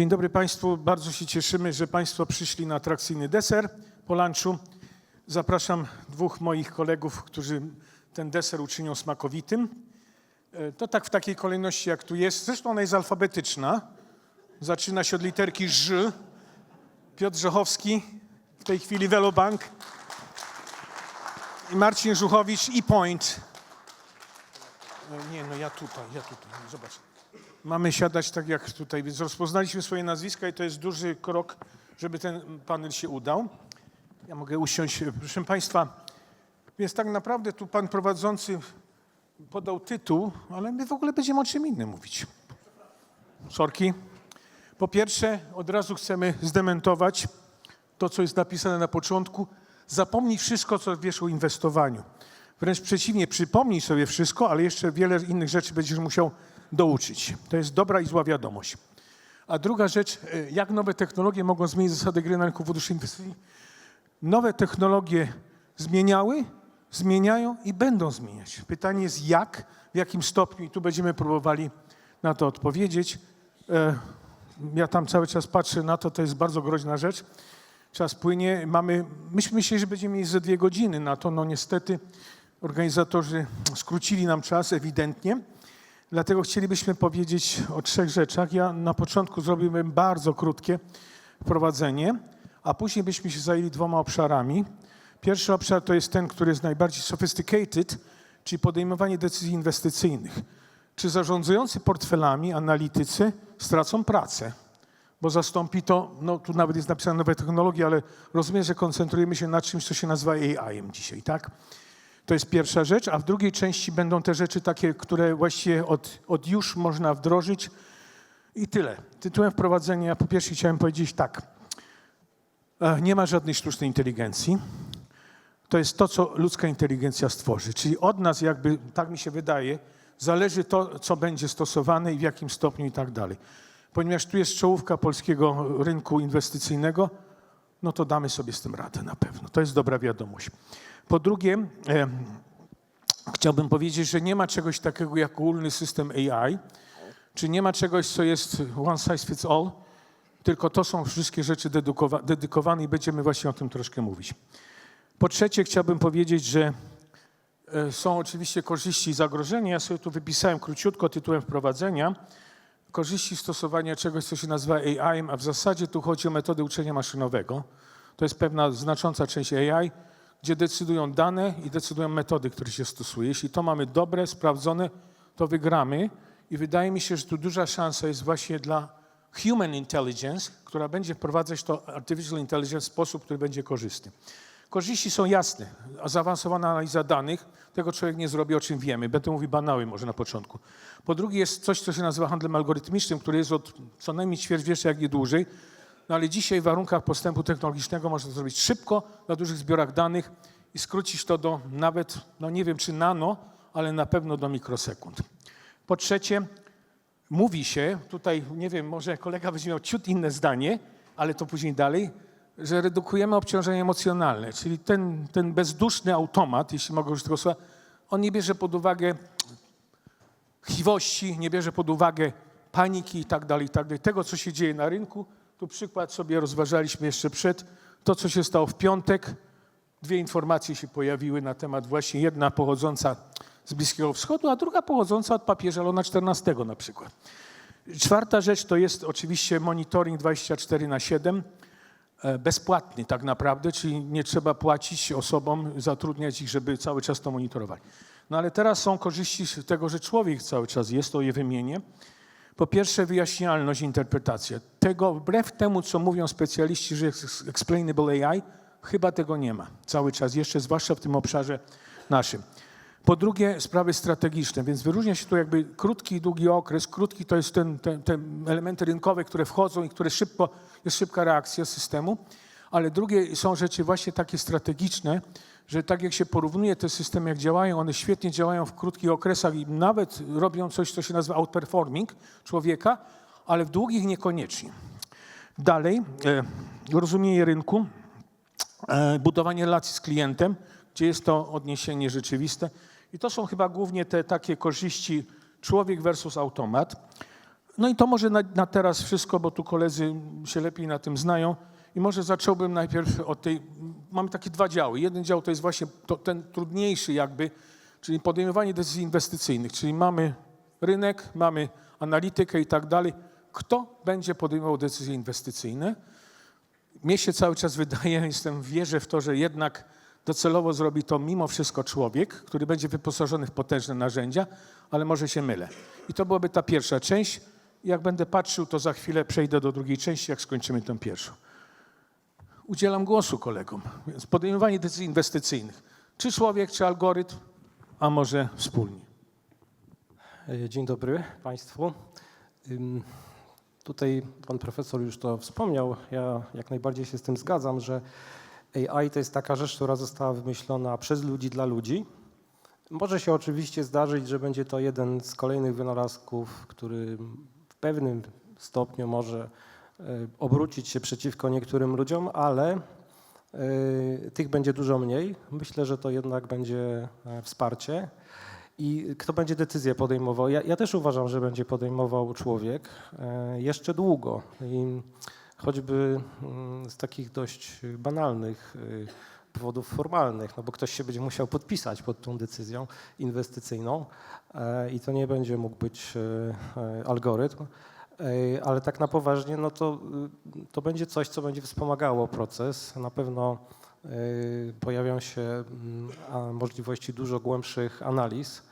Dzień dobry Państwu. Bardzo się cieszymy, że Państwo przyszli na atrakcyjny deser po lunchu. Zapraszam dwóch moich kolegów, którzy ten deser uczynią smakowitym. E, To tak w takiej kolejności, jak tu jest. Zresztą ona jest alfabetyczna. Zaczyna się od literki Ż. Piotr Żochowski, w tej chwili Velobank. I Marcin Żuchowicz i Point. E, Nie, no ja tutaj, ja tutaj. Zobacz. Mamy siadać tak jak tutaj, więc rozpoznaliśmy swoje nazwiska i to jest duży krok, żeby ten panel się udał. Ja mogę usiąść. Proszę Państwa, więc tak naprawdę tu pan prowadzący podał tytuł, ale my w ogóle będziemy o czym innym mówić. Sorki. Po pierwsze, od razu chcemy zdementować to, co jest napisane na początku. Zapomnij wszystko, co wiesz o inwestowaniu. Wręcz przeciwnie, przypomnij sobie wszystko, ale jeszcze wiele innych rzeczy będziesz musiał douczyć. To jest dobra i zła wiadomość. A druga rzecz, e, jak nowe technologie mogą zmienić zasady gry na rynku funduszy inwestycji? Nowe technologie zmieniały, zmieniają i będą zmieniać. Pytanie jest jak, w jakim stopniu i tu będziemy próbowali na to odpowiedzieć. E, Ja tam cały czas patrzę na to, to jest bardzo groźna rzecz. Czas płynie. Mamy, myśmy myśleli, że będziemy mieć ze dwie godziny na to. No niestety organizatorzy skrócili nam czas ewidentnie. Dlatego chcielibyśmy powiedzieć o trzech rzeczach. Ja na początku zrobiłbym bardzo krótkie wprowadzenie, a później byśmy się zajęli dwoma obszarami. Pierwszy obszar to jest ten, który jest najbardziej sophisticated, czyli podejmowanie decyzji inwestycyjnych. Czy zarządzający portfelami, analitycy stracą pracę? Bo zastąpi to, no tu nawet jest napisane nowe technologie, ale rozumiem, że koncentrujemy się na czymś, co się nazywa AI-em dzisiaj, tak? To jest pierwsza rzecz, a w drugiej części będą te rzeczy takie, które właściwie od, od już można wdrożyć i tyle. Tytułem wprowadzenia po pierwsze chciałem powiedzieć tak. E, Nie ma żadnej sztucznej inteligencji. To jest to, co ludzka inteligencja stworzy. Czyli od nas jakby, tak mi się wydaje, zależy to, co będzie stosowane i w jakim stopniu i tak dalej. Ponieważ tu jest czołówka polskiego rynku inwestycyjnego, no to damy sobie z tym radę na pewno. To jest dobra wiadomość. Po drugie, e, chciałbym powiedzieć, że nie ma czegoś takiego jak ogólny system AI, czy nie ma czegoś, co jest one size fits all, tylko to są wszystkie rzeczy dedykowa- dedykowane i będziemy właśnie o tym troszkę mówić. Po trzecie, chciałbym powiedzieć, że e, są oczywiście korzyści i zagrożenia. Ja sobie tu wypisałem króciutko tytułem wprowadzenia. Korzyści stosowania czegoś, co się nazywa AI, a w zasadzie tu chodzi o metody uczenia maszynowego. To jest pewna znacząca część AI, gdzie decydują dane i decydują metody, które się stosuje. Jeśli to mamy dobre, sprawdzone, to wygramy i wydaje mi się, że tu duża szansa jest właśnie dla human intelligence, która będzie wprowadzać to artificial intelligence w sposób, który będzie korzystny. Korzyści są jasne. Zaawansowana analiza danych, tego człowiek nie zrobi, o czym wiemy. Będę mówił banały może na początku. Po drugie jest coś, co się nazywa handlem algorytmicznym, który jest od co najmniej ćwierćwiecza, jak nie dłużej. No ale dzisiaj w warunkach postępu technologicznego można to zrobić szybko, na dużych zbiorach danych i skrócić to do nawet, no nie wiem czy nano, ale na pewno do mikrosekund. Po trzecie, mówi się, tutaj nie wiem, może kolega będzie miał ciut inne zdanie, ale to później dalej, że redukujemy obciążenie emocjonalne, czyli ten, ten bezduszny automat, jeśli mogę użyć tego słowa, on nie bierze pod uwagę chciwości, nie bierze pod uwagę paniki i tak dalej, i tak dalej. Tego, co się dzieje na rynku, tu przykład sobie rozważaliśmy jeszcze przed, to, co się stało w piątek, dwie informacje się pojawiły na temat właśnie, jedna pochodząca z Bliskiego Wschodu, a druga pochodząca od papieża Lona XIV na przykład. Czwarta rzecz to jest oczywiście monitoring 24 na 7, e, bezpłatny tak naprawdę, czyli nie trzeba płacić osobom, zatrudniać ich, żeby cały czas to monitorować. No ale teraz są korzyści z tego, że człowiek cały czas jest, to je wymienię. Po pierwsze wyjaśnialność, interpretacja. Tego wbrew temu, co mówią specjaliści, że jest explainable AI, chyba tego nie ma cały czas, jeszcze zwłaszcza w tym obszarze naszym. Po drugie, sprawy strategiczne, więc wyróżnia się tu jakby krótki i długi okres. Krótki to jest ten, ten, te elementy rynkowe, które wchodzą i które szybko, jest szybka reakcja systemu, ale drugie są rzeczy właśnie takie strategiczne, że tak jak się porównuje te systemy, jak działają, one świetnie działają w krótkich okresach i nawet robią coś, co się nazywa outperforming człowieka, ale w długich niekoniecznie. Dalej, e, rozumienie rynku, e, budowanie relacji z klientem, gdzie jest to odniesienie rzeczywiste. I to są chyba głównie te takie korzyści człowiek versus automat. No i to może na, na teraz wszystko, bo tu koledzy się lepiej na tym znają. I może zacząłbym najpierw od tej. Mamy takie dwa działy. Jeden dział to jest właśnie to, ten trudniejszy, jakby, czyli podejmowanie decyzji inwestycyjnych. Czyli mamy rynek, mamy analitykę i tak dalej. Kto będzie podejmował decyzje inwestycyjne? Mnie się cały czas wydaje, jestem wierzę w to, że jednak docelowo zrobi to mimo wszystko człowiek, który będzie wyposażony w potężne narzędzia, ale może się mylę. I to byłaby ta pierwsza część. Jak będę patrzył, to za chwilę przejdę do drugiej części, jak skończymy tę pierwszą. Udzielam głosu kolegom. Więc podejmowanie decyzji inwestycyjnych. Czy człowiek, czy algorytm, a może wspólnie. E, Dzień dobry Państwu. Tutaj Pan Profesor już to wspomniał. Ja jak najbardziej się z tym zgadzam, że AI to jest taka rzecz, która została wymyślona przez ludzi dla ludzi. Może się oczywiście zdarzyć, że będzie to jeden z kolejnych wynalazków, który w pewnym stopniu może obrócić się przeciwko niektórym ludziom, ale e, tych będzie dużo mniej. Myślę, że to jednak będzie e, wsparcie. I kto będzie decyzję podejmował? Ja, ja też uważam, że będzie podejmował człowiek e, jeszcze długo. I choćby mm, z takich dość banalnych e, powodów formalnych, no bo ktoś się będzie musiał podpisać pod tą decyzją inwestycyjną e, i to nie będzie mógł być e, e, algorytm. Ale tak na poważnie, no to, y, to będzie coś, co będzie wspomagało proces. Na pewno e, pojawią się mm, możliwości dużo głębszych analiz.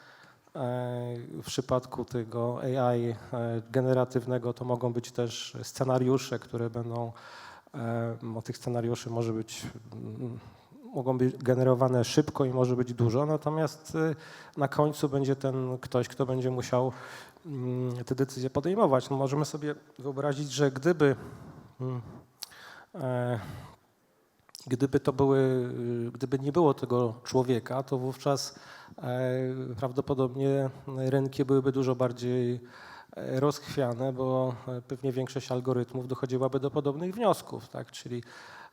W przypadku tego AI e, generatywnego to mogą być też scenariusze, które będą, e, o tych scenariuszy może być, mm, mogą być generowane szybko i może być dużo, natomiast e, na końcu będzie ten ktoś, kto będzie musiał mm, te decyzje podejmować. No możemy sobie wyobrazić, że gdyby mm, e, Gdyby to były, gdyby nie było tego człowieka, to wówczas e, prawdopodobnie rynki byłyby dużo bardziej e, rozchwiane, bo pewnie większość algorytmów dochodziłaby do podobnych wniosków, tak? Czyli,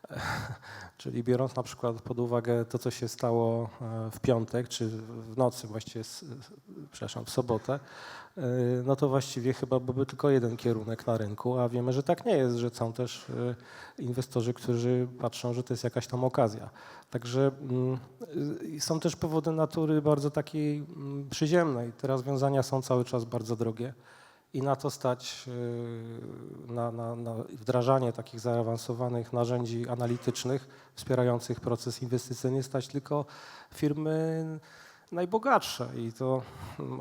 czyli biorąc na przykład pod uwagę to, co się stało e, w piątek, czy w nocy właściwie, przepraszam, w sobotę, e, no to właściwie chyba byłby tylko jeden kierunek na rynku, a wiemy, że tak nie jest, że są też e, inwestorzy, którzy patrzą, że to jest jakaś tam okazja. Także mm, są też powody natury bardzo takiej mm, przyziemnej. Te rozwiązania są cały czas bardzo drogie i na to stać, y, na, na, na wdrażanie takich zaawansowanych narzędzi analitycznych wspierających proces inwestycyjny stać tylko firmy najbogatsze i to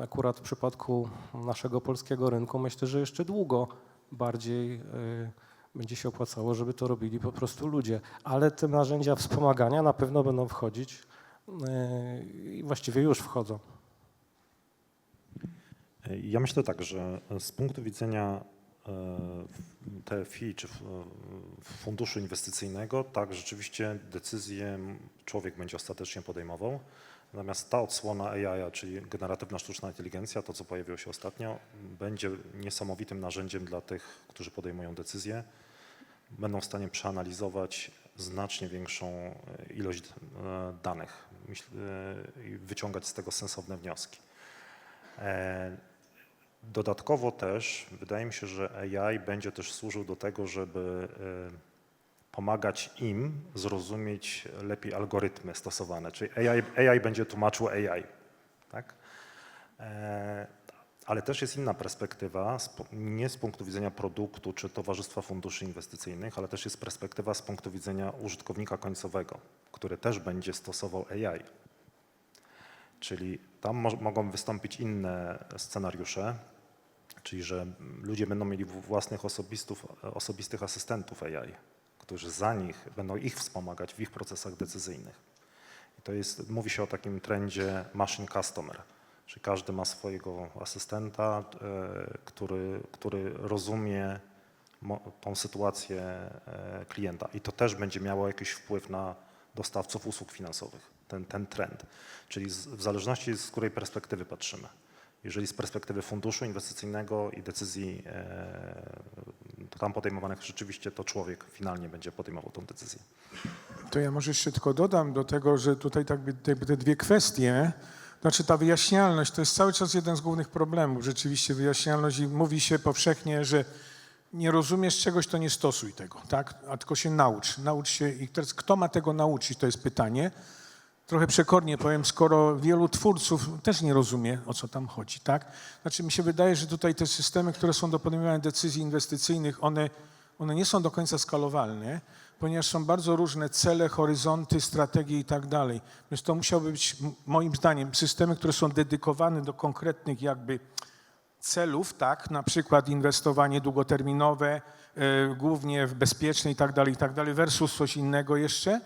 akurat w przypadku naszego polskiego rynku myślę, że jeszcze długo bardziej y, będzie się opłacało, żeby to robili po prostu ludzie. Ale te narzędzia wspomagania na pewno będą wchodzić y, i właściwie już wchodzą. Ja myślę tak, że z punktu widzenia e, TFI czy f- funduszu inwestycyjnego, tak, rzeczywiście decyzję człowiek będzie ostatecznie podejmował. Natomiast ta odsłona AI, czyli generatywna sztuczna inteligencja, to co pojawiło się ostatnio, będzie niesamowitym narzędziem dla tych, którzy podejmują decyzje. Będą w stanie przeanalizować znacznie większą e, ilość e, danych e, i wyciągać z tego sensowne wnioski. Dodatkowo też wydaje mi się, że AI będzie też służył do tego, żeby e, pomagać im zrozumieć lepiej algorytmy stosowane, czyli AI, AI będzie tłumaczył AI. Tak? E, Ale też jest inna perspektywa, nie z punktu widzenia produktu czy Towarzystwa Funduszy Inwestycyjnych, ale też jest perspektywa z punktu widzenia użytkownika końcowego, który też będzie stosował AI. Czyli tam mo- mogą wystąpić inne scenariusze, czyli że ludzie będą mieli własnych osobistów, osobistych asystentów AI, którzy za nich będą ich wspomagać w ich procesach decyzyjnych. I to jest, mówi się o takim trendzie machine customer, czyli każdy ma swojego asystenta, e, który, który rozumie tą sytuację e, klienta i to też będzie miało jakiś wpływ na dostawców usług finansowych, ten, ten trend. Czyli z, w zależności z której perspektywy patrzymy. Jeżeli z perspektywy funduszu inwestycyjnego i decyzji e, to tam podejmowanych rzeczywiście to człowiek finalnie będzie podejmował tą decyzję. To ja może jeszcze tylko dodam do tego, że tutaj tak by, jakby te dwie kwestie Znaczy ta wyjaśnialność to jest cały czas jeden z głównych problemów. Rzeczywiście wyjaśnialność i mówi się powszechnie, że nie rozumiesz czegoś, to nie stosuj tego, tak? A tylko się naucz. Naucz się i teraz kto ma tego nauczyć, to jest pytanie. Trochę przekornie powiem, skoro wielu twórców też nie rozumie, o co tam chodzi, tak? Znaczy mi się wydaje, że tutaj te systemy, które są do podejmowania decyzji inwestycyjnych, one, one nie są do końca skalowalne, ponieważ są bardzo różne cele, horyzonty, strategie i tak dalej. Więc to musiałby być, moim zdaniem, systemy, które są dedykowane do konkretnych jakby celów, tak, na przykład inwestowanie długoterminowe, e, głównie w bezpieczne i tak dalej, i tak dalej, versus coś innego jeszcze.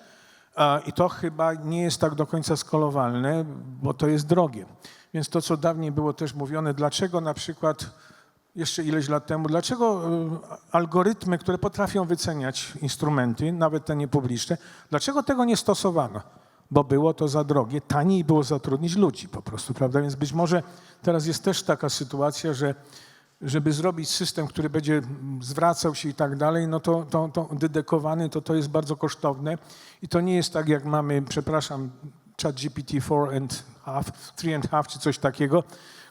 I to chyba nie jest tak do końca skalowalne, bo to jest drogie. Więc to, co dawniej było też mówione, dlaczego na przykład jeszcze ileś lat temu, dlaczego e, algorytmy, które potrafią wyceniać instrumenty, nawet te niepubliczne, dlaczego tego nie stosowano? Bo było to za drogie, taniej było zatrudnić ludzi po prostu, prawda? Więc być może teraz jest też taka sytuacja, że żeby zrobić system, który będzie zwracał się i tak dalej, no to, to, to dedykowany, to to jest bardzo kosztowne i to nie jest tak, jak mamy, przepraszam, chat GPT 4 and half, 3 and half, czy coś takiego,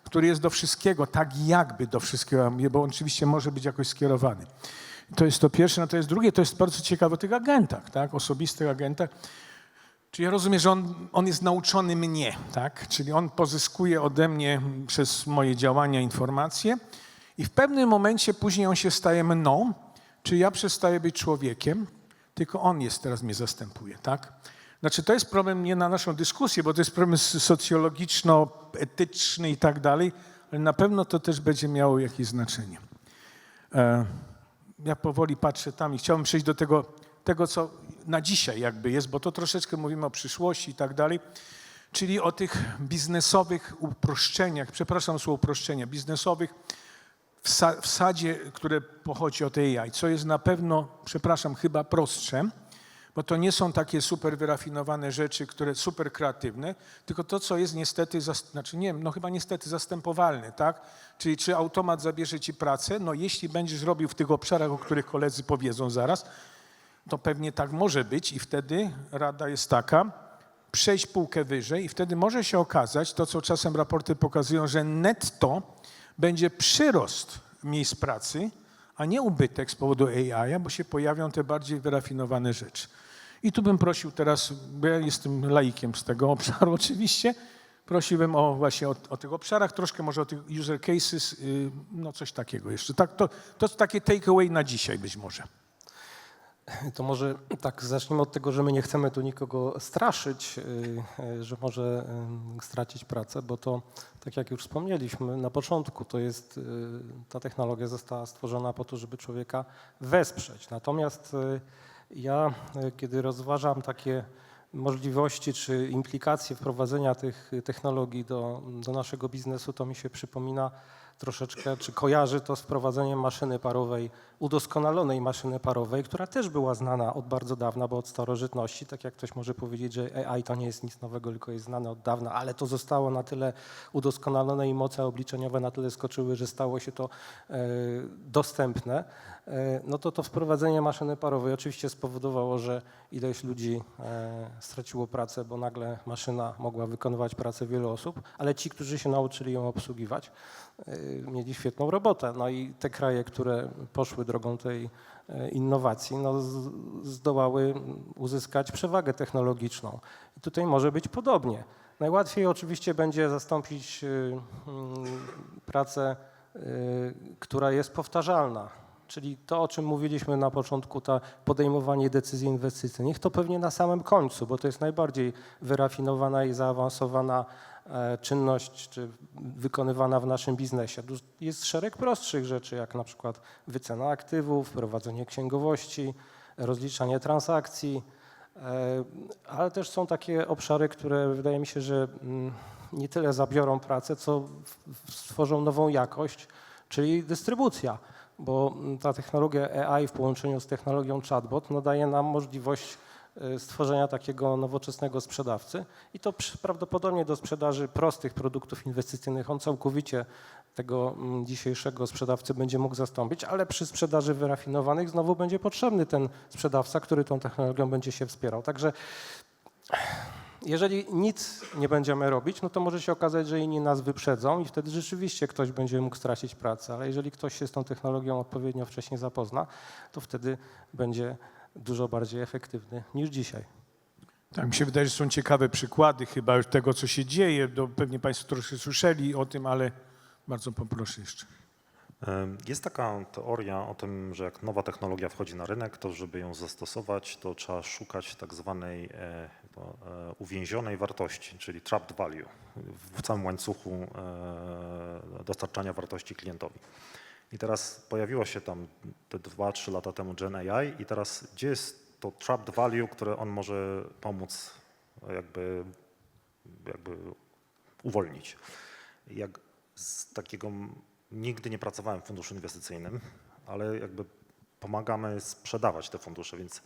który jest do wszystkiego, tak jakby do wszystkiego, bo on oczywiście może być jakoś skierowany. To jest to pierwsze, no to jest drugie, to jest bardzo ciekawe o tych agentach, tak, osobistych agentach. Czyli ja rozumiem, że on, on jest nauczony mnie, tak? Czyli on pozyskuje ode mnie przez moje działania informacje i w pewnym momencie później on się staje mną, czyli ja przestaję być człowiekiem, tylko on jest teraz mnie zastępuje, tak? Znaczy to jest problem nie na naszą dyskusję, bo to jest problem socjologiczno-etyczny i tak dalej, ale na pewno to też będzie miało jakieś znaczenie. E, ja powoli patrzę tam i chciałbym przejść do tego, tego, co na dzisiaj jakby jest, bo to troszeczkę mówimy o przyszłości i tak dalej, czyli o tych biznesowych uproszczeniach, przepraszam słowo uproszczenia, biznesowych wsa- wsadzie, które pochodzi od AI, co jest na pewno, przepraszam, chyba prostsze, bo to nie są takie super wyrafinowane rzeczy, które super kreatywne, tylko to, co jest niestety, znaczy nie no chyba niestety zastępowalne, tak? Czyli czy automat zabierze ci pracę? No jeśli będziesz robił w tych obszarach, o których koledzy powiedzą zaraz, to pewnie tak może być i wtedy rada jest taka, przejść półkę wyżej i wtedy może się okazać, to co czasem raporty pokazują, że netto będzie przyrost miejsc pracy, a nie ubytek z powodu AI, bo się pojawią te bardziej wyrafinowane rzeczy. I tu bym prosił teraz, bo ja jestem laikiem z tego obszaru oczywiście, prosiłbym o właśnie o, o tych obszarach, troszkę może o tych user cases, yy, no coś takiego jeszcze. Tak, to, to takie takeaway na dzisiaj być może. To może tak zacznijmy od tego, że my nie chcemy tu nikogo straszyć, y, y, że może y, stracić pracę, bo to, tak jak już wspomnieliśmy na początku, to jest, ta technologia została stworzona po to, żeby człowieka wesprzeć. Natomiast ja, kiedy rozważam takie możliwości czy implikacje wprowadzenia tych technologii do, do naszego biznesu, to mi się przypomina troszeczkę, czy kojarzy to z wprowadzeniem maszyny parowej, udoskonalonej maszyny parowej, która też była znana od bardzo dawna, bo od starożytności. Tak jak ktoś może powiedzieć, że AI to nie jest nic nowego, tylko jest znane od dawna, ale to zostało na tyle udoskonalone i moce obliczeniowe na tyle skoczyły, że stało się to e, dostępne. E, no to to wprowadzenie maszyny parowej oczywiście spowodowało, że ileś ludzi e, straciło pracę, bo nagle maszyna mogła wykonywać pracę wielu osób, ale ci, którzy się nauczyli ją obsługiwać, y, mieli świetną robotę. No i te kraje, które poszły drogą tej e, innowacji, no zdołały uzyskać przewagę technologiczną. I tutaj może być podobnie. Najłatwiej oczywiście będzie zastąpić pracę, która jest powtarzalna. Czyli to, o czym mówiliśmy na początku, to podejmowanie decyzji inwestycyjnych, to pewnie na samym końcu, bo to jest najbardziej wyrafinowana i zaawansowana e, czynność, czy wykonywana w naszym biznesie. Jest szereg prostszych rzeczy, jak na przykład wycena aktywów, prowadzenie księgowości, rozliczanie transakcji, e, ale też są takie obszary, które wydaje mi się, że mm, nie tyle zabiorą pracę, co stworzą nową jakość, czyli dystrybucja, bo mm, ta technologia AI w połączeniu z technologią chatbot no, daje nam możliwość e, stworzenia takiego nowoczesnego sprzedawcy i to prawdopodobnie do sprzedaży prostych produktów inwestycyjnych on całkowicie tego mm, dzisiejszego sprzedawcy będzie mógł zastąpić, ale przy sprzedaży wyrafinowanych znowu będzie potrzebny ten sprzedawca, który tą technologią będzie się wspierał. Także jeżeli nic nie będziemy robić, no to może się okazać, że inni nas wyprzedzą i wtedy rzeczywiście ktoś będzie mógł stracić pracę, ale jeżeli ktoś się z tą technologią odpowiednio wcześniej zapozna, to wtedy będzie dużo bardziej efektywny niż dzisiaj. Tak, mi się wydaje, że są ciekawe przykłady chyba już tego, co się dzieje. No, pewnie Państwo troszkę słyszeli o tym, ale bardzo poproszę jeszcze. Jest taka teoria o tym, że jak nowa technologia wchodzi na rynek, to żeby ją zastosować, to trzeba szukać tak zwanej e, uwięzionej wartości, czyli trapped value w całym łańcuchu e, dostarczania wartości klientowi. I teraz pojawiło się tam te 2-3 lata temu Gen AI i teraz gdzie jest to trapped value, które on może pomóc e, jakby, jakby uwolnić. Jak z takiego nigdy nie pracowałem w funduszu inwestycyjnym, ale jakby pomagamy sprzedawać te fundusze, więc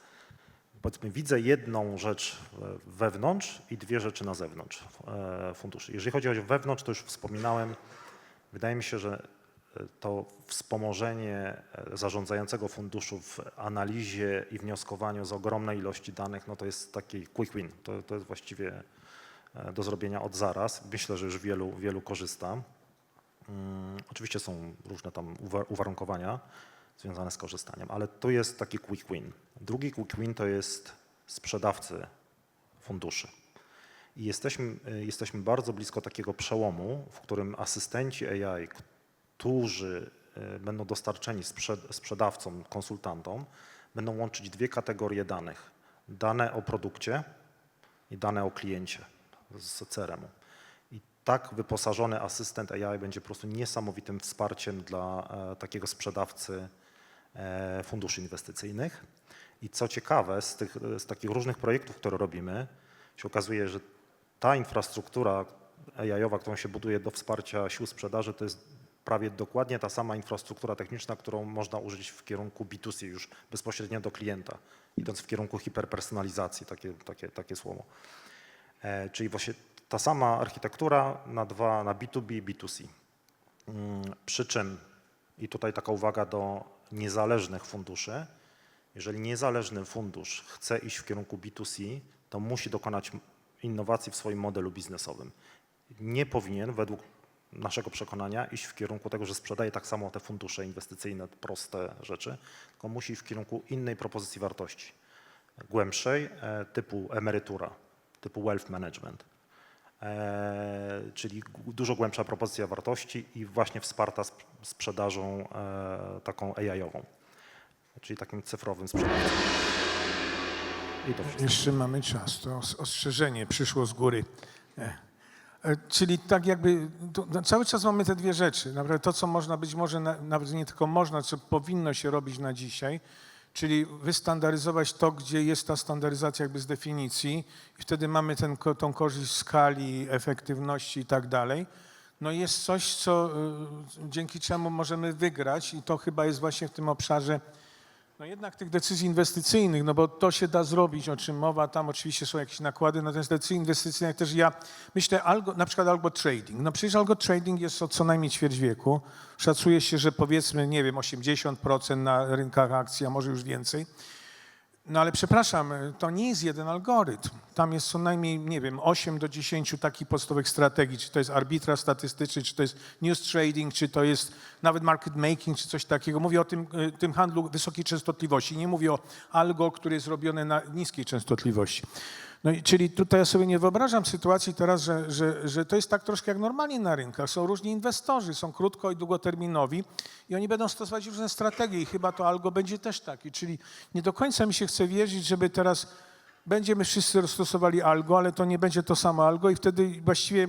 powiedzmy widzę jedną rzecz e, wewnątrz i dwie rzeczy na zewnątrz e, funduszy. Jeżeli chodzi o wewnątrz, to już wspominałem, wydaje mi się, że e, to wspomożenie zarządzającego funduszu w analizie i wnioskowaniu z ogromnej ilości danych, no to jest taki quick win. To, to jest właściwie do zrobienia od zaraz. Myślę, że już wielu, wielu korzysta. Mm, Oczywiście są różne tam uwa- uwarunkowania związane z korzystaniem, ale to jest taki quick win. Drugi quick win to jest sprzedawcy funduszy. I jesteśmy, y, jesteśmy bardzo blisko takiego przełomu, w którym asystenci AI, którzy y, będą dostarczeni sprzed- sprzedawcom, konsultantom, będą łączyć dwie kategorie danych. Dane o produkcie i dane o kliencie z CRM-u. I tak wyposażony asystent AI będzie po prostu niesamowitym wsparciem dla e, takiego sprzedawcy funduszy inwestycyjnych. I co ciekawe, z, tych, z takich różnych projektów, które robimy, się okazuje, że ta infrastruktura AI-owa, którą się buduje do wsparcia sił sprzedaży, to jest prawie dokładnie ta sama infrastruktura techniczna, którą można użyć w kierunku B2C, już bezpośrednio do klienta, idąc w kierunku hiperpersonalizacji, takie, takie, takie słowo. E, Czyli właśnie ta sama architektura na dwa, na B2B, B2C. Mm, Przy czym, i tutaj taka uwaga do niezależnych funduszy, jeżeli niezależny fundusz chce iść w kierunku B2C, to musi dokonać innowacji w swoim modelu biznesowym. Nie powinien, według naszego przekonania, iść w kierunku tego, że sprzedaje tak samo te fundusze inwestycyjne, proste rzeczy, tylko musi iść w kierunku innej propozycji wartości, głębszej, e, typu emerytura, typu wealth management. E, czyli dużo głębsza propozycja wartości i właśnie wsparta sp- sprzedażą e, taką AI-ową, czyli takim cyfrowym sprzedawcą. I to. Jeszcze mamy czas, to os- ostrzeżenie przyszło z góry. E. Czyli tak jakby to, cały czas mamy te dwie rzeczy. Naprawdę to, co można być może, na, nawet nie tylko można, co powinno się robić na dzisiaj, czyli wystandaryzować to, gdzie jest ta standaryzacja jakby z definicji i wtedy mamy ten, tą korzyść skali, efektywności i tak dalej. No jest coś, co, y, dzięki czemu możemy wygrać i to chyba jest właśnie w tym obszarze no jednak tych decyzji inwestycyjnych, no bo to się da zrobić, o czym mowa, tam oczywiście są jakieś nakłady, natomiast decyzje inwestycyjne też ja myślę, algo, na przykład algo trading. No przecież algo trading jest od co najmniej ćwierć wieku. Szacuje się, że powiedzmy, nie wiem, 80% na rynkach akcji, a może już więcej. No ale przepraszam, to nie jest jeden algorytm. Tam jest co najmniej, nie wiem, 8 do 10 takich podstawowych strategii. Czy to jest arbitraż statystyczny, czy to jest news trading, czy to jest nawet market making, czy coś takiego. Mówię o tym, y, tym handlu wysokiej częstotliwości. Nie mówię o algo, które jest robione na niskiej częstotliwości. No i czyli tutaj ja sobie nie wyobrażam sytuacji teraz, że, że, że to jest tak troszkę jak normalnie na rynkach. Są różni inwestorzy, są krótko i długoterminowi i oni będą stosować różne strategie i chyba to algo będzie też taki. Czyli nie do końca mi się chce wierzyć, żeby teraz będziemy wszyscy stosowali algo, ale to nie będzie to samo algo i wtedy właściwie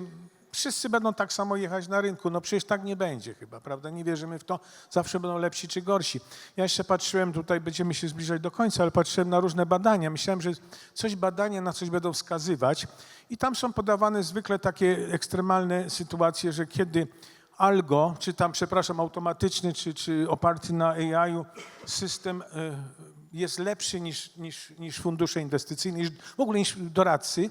wszyscy będą tak samo jechać na rynku. No przecież tak nie będzie chyba, prawda? Nie wierzymy w to. Zawsze będą lepsi czy gorsi. Ja jeszcze patrzyłem, tutaj będziemy się zbliżać do końca, ale patrzyłem na różne badania. Myślałem, że coś badania na coś będą wskazywać i tam są podawane zwykle takie ekstremalne sytuacje, że kiedy algo, czy tam, przepraszam, automatyczny, czy, czy oparty na AI-u system y, jest lepszy niż, niż, niż fundusze inwestycyjne, niż, w ogóle niż doradcy,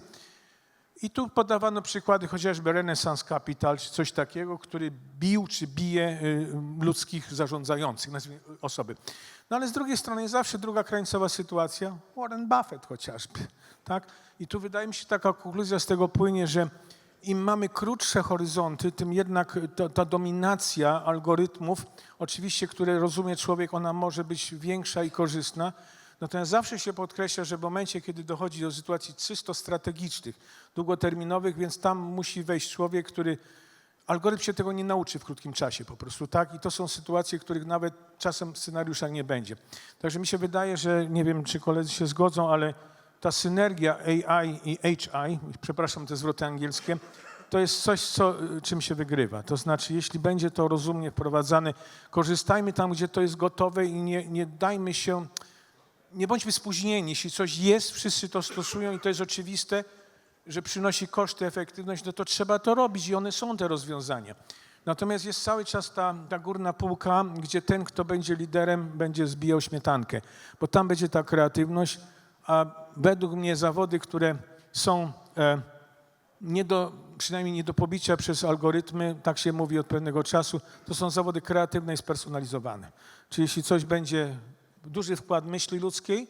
I tu podawano przykłady chociażby Renaissance Capital, czy coś takiego, który bił czy bije y, ludzkich zarządzających, nazwijmy osoby. No ale z drugiej strony jest zawsze druga krańcowa sytuacja, Warren Buffett chociażby. Tak? I tu wydaje mi się taka konkluzja z tego płynie, że im mamy krótsze horyzonty, tym jednak ta, ta dominacja algorytmów, oczywiście, które rozumie człowiek, ona może być większa i korzystna. Natomiast zawsze się podkreśla, że w momencie, kiedy dochodzi do sytuacji czysto strategicznych, długoterminowych, więc tam musi wejść człowiek, który algorytm się tego nie nauczy w krótkim czasie po prostu, tak? I to są sytuacje, których nawet czasem w nie będzie. Także mi się wydaje, że nie wiem, czy koledzy się zgodzą, ale ta synergia AI i HI, przepraszam te zwroty angielskie, to jest coś, co, czym się wygrywa. To znaczy, jeśli będzie to rozumnie wprowadzane, korzystajmy tam, gdzie to jest gotowe i nie, nie dajmy się, nie bądźmy spóźnieni. Jeśli coś jest, wszyscy to stosują i to jest oczywiste, że przynosi koszty, efektywność, no to trzeba to robić i one są te rozwiązania. Natomiast jest cały czas ta, ta górna półka, gdzie ten, kto będzie liderem, będzie zbijał śmietankę, bo tam będzie ta kreatywność, a według mnie zawody, które są e, nie do, przynajmniej nie do pobicia przez algorytmy, tak się mówi od pewnego czasu, to są zawody kreatywne i spersonalizowane. Czyli jeśli coś będzie duży wkład myśli ludzkiej,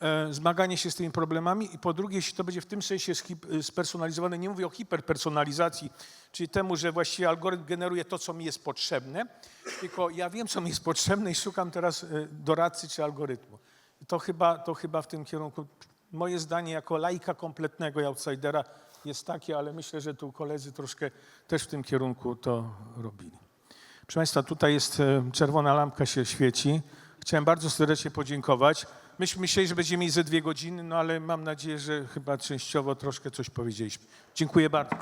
e, zmaganie się z tymi problemami i po drugie, jeśli to będzie w tym sensie schip- spersonalizowane, nie mówię o hiperpersonalizacji, czyli temu, że właściwie algorytm generuje to, co mi jest potrzebne, tylko ja wiem, co mi jest potrzebne i szukam teraz e, doradcy czy algorytmu. To chyba, to chyba w tym kierunku, moje zdanie jako laika kompletnego i outsidera jest takie, ale myślę, że tu koledzy troszkę też w tym kierunku to robili. Proszę Państwa, tutaj jest e, czerwona lampka się świeci. Chciałem bardzo serdecznie podziękować. Myśmy myśleli, że będziemy mieli ze dwie godziny, no ale mam nadzieję, że chyba częściowo troszkę coś powiedzieliśmy. Dziękuję bardzo.